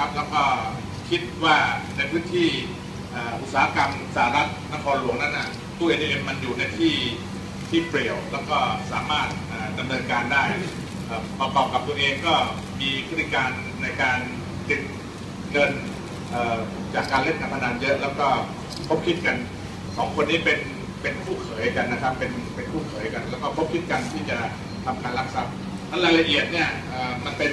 นะครับ แล้วก็คิดว่าในพื้นที่อุตสาหกรรมสหรัฐนครหลวงนั้นน่ะตู้ ATM มันอยู่ในที่ที่เปลี่ยว แล้วก็สามารถเอ่อดำเนินการได้ประกอบกับตัวเองก็มีพฤติการในการติดเงินจากการเล่นการพนันเยอะ แล้วก็พบคิดกันสองคนนี้เป็นเป็นคู่เขยกันนะครับ เป็นเป็นคู่เขยกัน แล้วก็พบคิดกันที่จะทำการลักทรัพย์นั้นรายละเอียดเนี่ยมันเป็น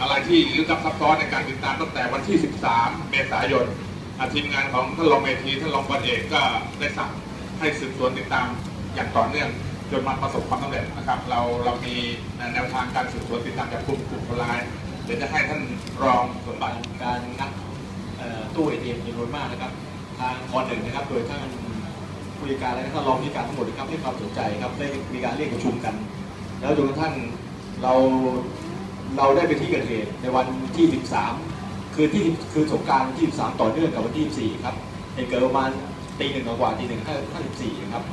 อะไรที่ลึกลับซับซ้อนในการติดตามตั้งแต่วันที่ 13 เมษายนอะทีมงานของท่านรองเมธีท่านรองปเอกก็ได้สั่งให้สืบสวนติดตามอย่างต่อเนื่องจนมาประสบความสำเร็จนะครับ เราเรามีแนวทางการสืบสวนติดตามจับกลุ่มกลุ่มคนร้ายเดี๋ยวจะให้ท่านรองสมบัติการงัดเอ่อตู้เอทีเอ็มจำนวนมากนะครับทางคอนหนึ่งนะครับ โดยท่านผู้จัดการและท่านรองผู้จัดการทั้งหมดนะครับให้ความสนใจครับได้มีการเรียกประชุมกัน แล้วจนกระทั่งเรา เราได้ไปที่เกิดเหตุในวันที่ 13 คือที่คือสงการที่13 ต่อเนื่องกับวันที่14ครับเหตุเกิดประมาณตีหนึ่งกว่าตีหนึ่งห้าห้าสิบสี่ครับ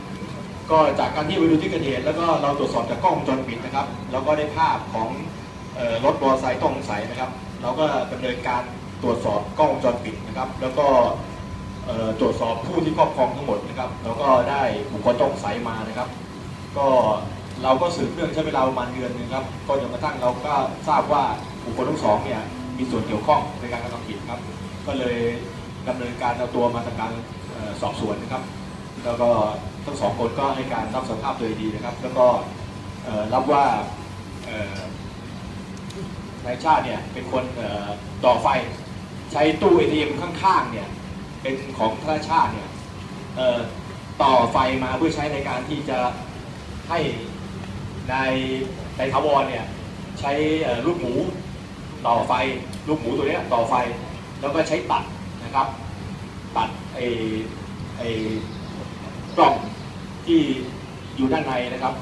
ก็จากการที่ไปดูที่เกิดเหตุแล้วก็เราตรวจสอบจากกล้องวงจรปิดนะครับเราก็ได้ภาพของรถมอเตอร์ไซค์ต้องสงสัยนะครับ เราก็ดำเนินการตรวจสอบกล้องวงจรปิดนะครับ แล้วก็ตรวจสอบผู้ที่ครอบครองทั้งหมดนะครับ แล้วก็ได้บุคคลต้องสงสัยมานะครับ ก็ เราก็สืบเรื่องใช้เวลาประมาณเดือนหนึงครับก็จนกระทั่งเราก็ทราบว่าบุคคลทั้งสองเนี่ยมีส่วนเกี่ยวข้องในการกระทำผิดครับ ก็เลยดำเนินการเอาตัวมาทำการสอบสวนนะครับ แล้วก็ทั้งสองคนก็ให้การรับสารภาพโดยดีนะครับ แล้วก็รับว่านายชาติเนี่ยเป็นคนต่อไฟใช้ตู้เอทีเอ็มข้างๆเนี่ยเป็นของธนาชาติเนี่ยต่อไฟมาเพื่อใช้ในการที่จะให้ นายนายทาวรเนี่ยใช้ลูกหมูต่อไฟลูกหมูตัวนี้ต่อไฟ แล้วก็ใช้ตัดนะครับ ตัดไอ้ไอ้กล่องที่อยู่ด้านในนะครับ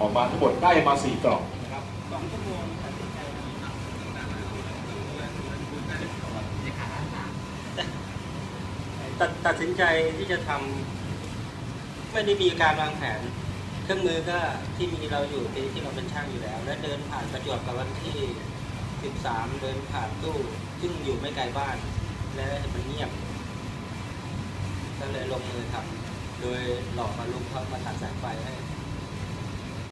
ออกมาทั้งหมดได้มาสี่กล่องนะครับตัดตัดสินใจที่จะทำไม่ได้มีการวางแผน เครื่องมือก็ที่มีเราอยู่ที่ที่เราเป็นช่างอยู่แล้ว และเดินผ่านประจวบกับวันที่ 13 เดินผ่านตู้ซึ่งอยู่ไม่ไกลบ้าน และมันเงียบก็เลยลงมือทำโดยหลอกมาลุงเขามาตัดสายไฟให้